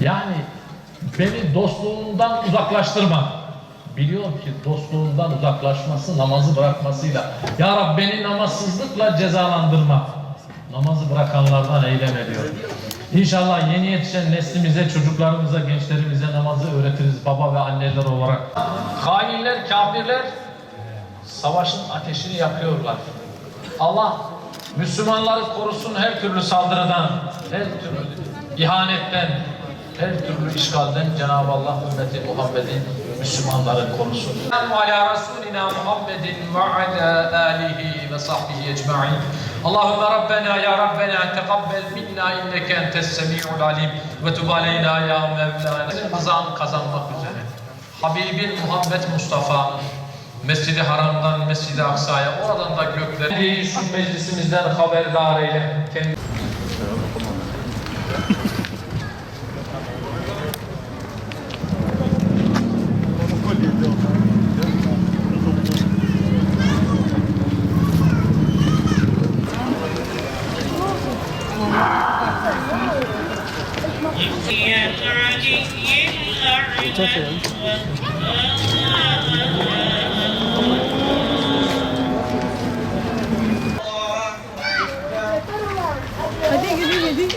Yani beni dostluğundan uzaklaştırma. Biliyor ki dostluğundan uzaklaşması namazı bırakmasıyla. Ya Rab beni namazsızlıkla cezalandırma. Namazı bırakanlardan eyleme diyor. İnşallah yeni yetişen neslimize, çocuklarımıza, gençlerimize namazı öğretiriz baba ve anneler olarak. Hainler, kafirler savaşın ateşini yakıyorlar. Allah Müslümanları korusun her türlü saldırıdan, her türlü ihanetten, her türlü işgalden Cenab-ı Allah ümmeti Muhammed'in Müslümanları korusun. Ve ala Resulina Muhammedin ve ala alihi ve sahbihi ecma'in. Allahümme Rabbena ya Rabbena tekabbel minna inneke entes semi'ul alim ve tub aleyna ya Mevlana. Rızan kazanmak üzere. Habibin Muhammed Mustafa'nın Mescid-i Haram'dan Mescid-i Aksa'ya, oradan da göklere şu meclisimizden haberdar eyle. Kendi Hadi yürü yedi.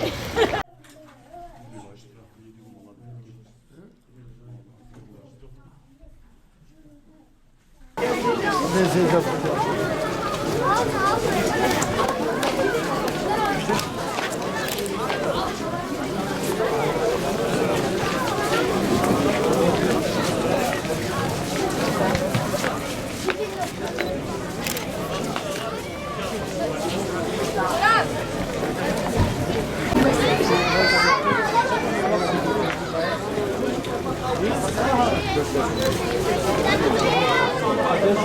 This is a... tüm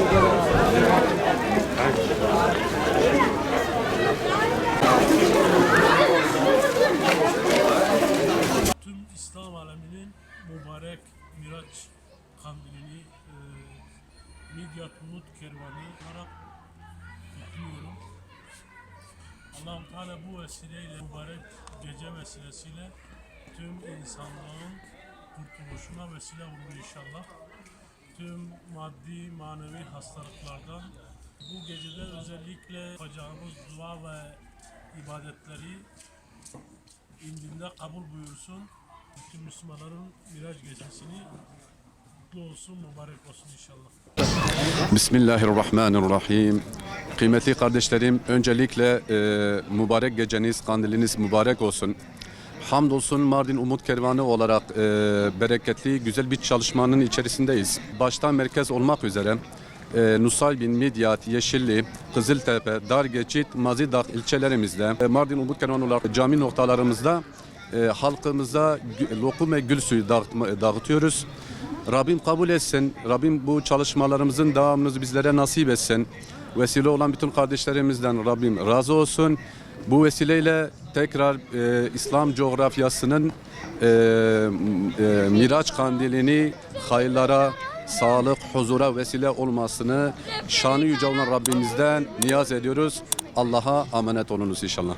İslam aleminin mübarek Miraç kandilini e, Midyat Umut Kervanı olarak kutluyorum. allah Teala bu vesileyle mübarek gece vesilesiyle tüm insanlığın kurtuluşuna vesile olur inşallah. Tüm maddi manevi hastalıklardan bu gecede özellikle yapacağımız dua ve ibadetleri indinde kabul buyursun. Bütün Müslümanların Miraç gecesini kutlu olsun, mübarek olsun inşallah. Bismillahirrahmanirrahim. Kıymetli kardeşlerim, öncelikle e, mübarek geceniz, kandiliniz mübarek olsun. Hamdolsun Mardin Umut Kervanı olarak e, bereketli, güzel bir çalışmanın içerisindeyiz. Başta merkez olmak üzere e, Nusaybin, Midyat, Yeşilli, Kızıltepe, Dargeçit, Mazidağ ilçelerimizde e, Mardin Umut Kervanı olarak cami noktalarımızda e, halkımıza lokum ve gül suyu dağıtma- dağıtıyoruz. Rabbim kabul etsin. Rabbim bu çalışmalarımızın devamını bizlere nasip etsin. Vesile olan bütün kardeşlerimizden Rabbim razı olsun. Bu vesileyle tekrar e, İslam coğrafyasının e, e, Miraç kandilini hayırlara, sağlık, huzura vesile olmasını şanı yüce olan Rabbimizden niyaz ediyoruz. Allah'a emanet olunuz inşallah.